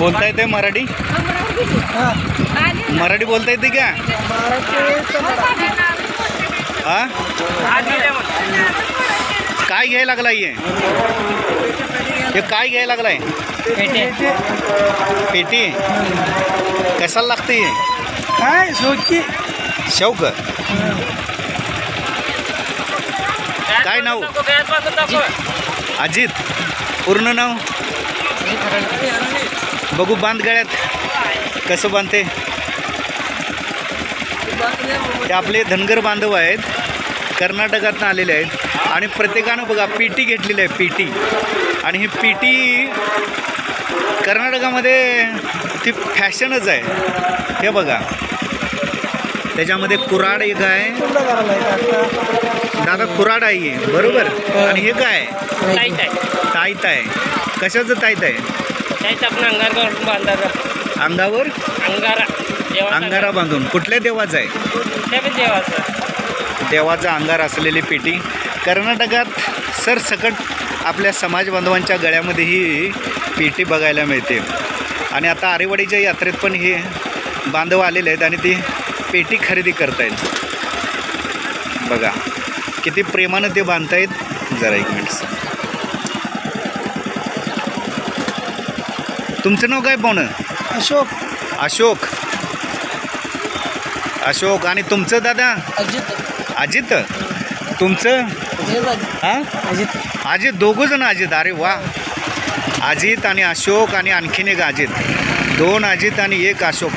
बोलता येते मराठी? मराठी बोलता येते का हा? काय घ्यायला लागलाय हे? हे काय घ्यायला लागलाय? पेटी. कशाला लागते हे? काय? शोकी काय नाव? अजित. पूर्ण नाव? बघू बांध गळ्यात कसं बांधते. ते आपले धनगर बांधव आहेत कर्नाटकातनं आलेले आहेत. आणि प्रत्येकानं बघा पेटी घेतलेली आहे पेटी आणि ही पेटी कर्नाटकामध्ये ती फॅशनच आहे. हे बघा. त्याच्यामध्ये कुराड एक आहे. दादा कुराड आहे बरोबर? आणि हे काय? आहे. ताईत आहे. कशाचं ताईत आहे? टाईट आपण अंगार बांधायचं. अंगावर? अंगारा. अंगारा बांधून. कुठल्या देवाचं आहे? ते पण देवाचं. देवाचा अंगार असलेली पेटी. कर्नाटकात सरसकट आपल्या समाज बांधवांच्या गळ्यामध्ये ही पेटी बघायला मिळते. आणि आता आरेवाडीच्या यात्रेत पण हे बांधव आलेले आहेत आणि ती पेटी खरेदी करतायत. बघा किती प्रेमानं ते बांधतायत. जरा एक मिनिट. तुमचं नाव काय पाहुणं? अशोक. अशोक. अशोक. आणि तुमचं दादा? अजित. अजित? तुमचं? हां? अजित. अजित. दोघं जण अजित. अरे वा. अजित आणि अशोक आणि आणखीन एक अजित. दोन अजित आणि एक अशोक.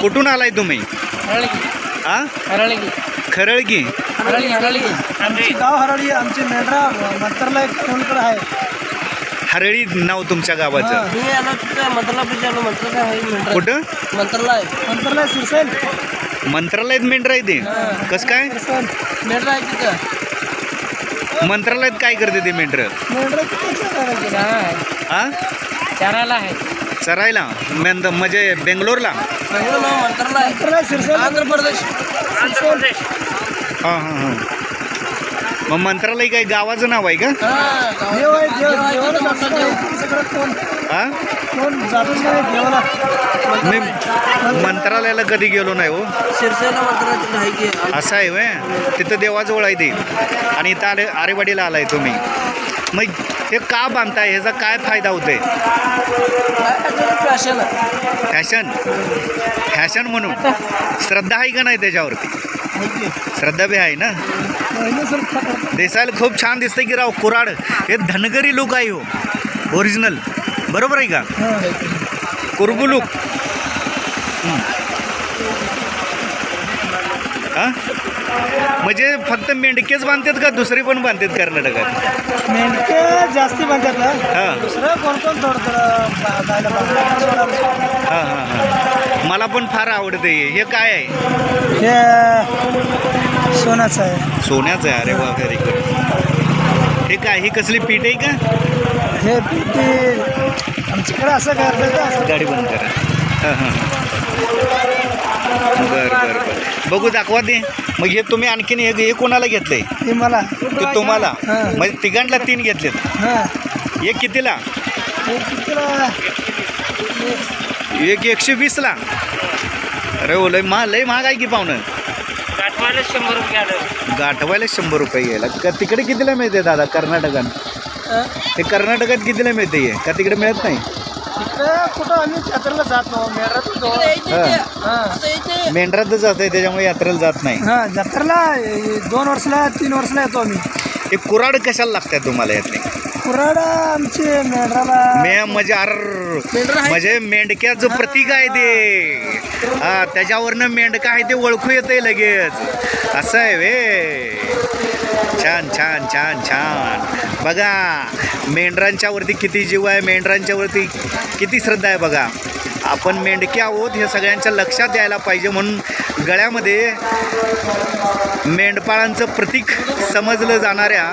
कुठून आलाय तुम्ही? हरळगी. हां हरळगी. खरळगी. आमची गाव हरळी आमची मेंढरा मंतरला एक कोणकडे आहे? हरळी नाव तुमच्या गावाचं? मी आलो तिथं मंत्राला पण आलो मंत्राला आहे मंत्र कुठं? मंत्राला आहे मंतरला सिरसेल मंत्रालयात मेंढर आहे ते? कसं काय? मेंढरा आहे तिथं. मंत्रालयात काय करते ते मेंढर? मेंढरा हां? आहे. चरायला? मेंद म्हणजे बेंगलोरला? पहिलं नाव मंत्राला आहे. मंतरला सिरसेल आंध्र प्रदेश. आंध्र प्रदेश. हां हां हां. मग मंत्रालय काय गावाचं नाव आहे का? हा देव आहे देव देवाला जातच नाही. सगळं कोण? हां? कोण जातच नाही देवाला? मी मंत्रालयाला कधी गेलो नाही हो. की. असं आहे व्हय? तिथं देवाजवळ आहे ते. आणि इथं आले आरेवाडीला आलाय तुम्ही. मग हे का बांधताय? ह्याचा काय फायदा होतोय? Fashion fashion? फॅशन म्हणून. श्रद्धा आहे का नाही त्याच्यावरती? श्रद्धा बी आहे ना? दिसायला खूप छान दिसतंय की राव कुराड हे धनगरी लोक आहे हो. ओरिजिनल बरोबर आहे का? कुरबू लोक हां? म्हणजे फक्त मेंढकेच बांधतात का दुसरे पण बांधतात कर्नाटकात? मेंढके जास्ती बांधतात. हां. दुसरं कोण कोण थोडं. हां हां हां. मला पण फार आवडतं हे हे काय आहे? हे सोन्याचं आहे. सोन्याचं आहे अरे वा व्हेरी गुड हे काय ही कसली पीठ आहे का? हे पिठी आमच्याकडे असं करतात असं गाडी बंद करा. हां हां. बरं बरं बरं. बघू दाखवा दे मग हे तुम्ही आणखीन हे हे कोणाला घेतलंय? हे मला. ते तुम्हाला. हां. म्हणजे तिघांना तीन घेतलेत. हां. एक कितीला? हे कितीला? एक एकशे वीसला. अरे ओ लय मा लय महाग आहे की पाहुणं. गाठवायला शंभर रुपये आलं. गाठवायला शंभर रुपये घ्यायला का तिकडे कितीला मिळते दादा? कर्नाटकात. हं? ते कर्नाटकात कितीला मिळते हे? का तिकडे मिळत नाही? कुठं आम्ही जात हां. मेंढरातच जात आहे त्याच्यामुळे यात्रेला जात नाही. हां जत्रेला ए, दोन वर्षला तीन वर्षला येतो आम्ही. हे कुराड कशाला लागतात तुम्हाला यातले? कुराडा आमची मेंढराला. मे म्हणजे अर म्हणजे मेंढक्याचं प्रतीक आहे ते. हा त्याच्यावरनं मेंढका आहे ते ओळखू येतंय लगेच. असं आहे वे. छान छान छान छान. बघा मेंढरांच्या वरती किती जीव आहे मेंढरांच्या वरती किती श्रद्धा आहे बघा. आपण मेंढके आहोत हे सगळ्यांच्या लक्षात यायला पाहिजे म्हणून गळ्यामध्ये मेंढपाळांचं प्रतीक समजलं जाणाऱ्या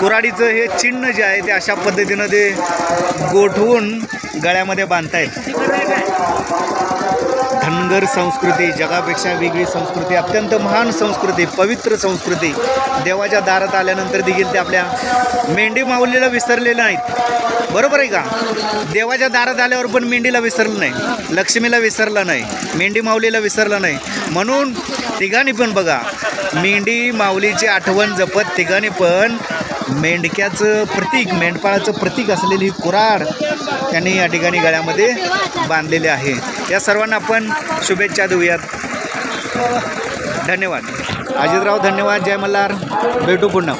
कुराडीचं हे चिन्ह जे आहे ते अशा पद्धतीनं ते गोठवून गळ्यामध्ये बांधतायत. धनगर संस्कृती जगापेक्षा वेगळी संस्कृती अत्यंत महान संस्कृती पवित्र संस्कृती देवाच्या दारात आल्यानंतर देखील ते आपल्या मेंढी माऊलीला विसरलेले नाहीत. बरोबर आहे का? देवाच्या दारात आल्यावर पण मेंढीला विसरलं नाही लक्ष्मीला विसरलं नाही मेंढी माऊलीला विसरलं नाही. म्हणून तिघांनी पण बघा मेंढी माऊलीची आठवण जपत तिघांनी पण मेंढक्याचं प्रतीक मेंढपाळाचं प्रतीक असलेली कुराड त्यांनी या ठिकाणी गळ्यामध्ये बांधलेले आहे. या सर्वांना आपण शुभेच्छा देऊयात. धन्यवाद. अजितराव धन्यवाद. जय मल्हार. भेटू पुन्हा.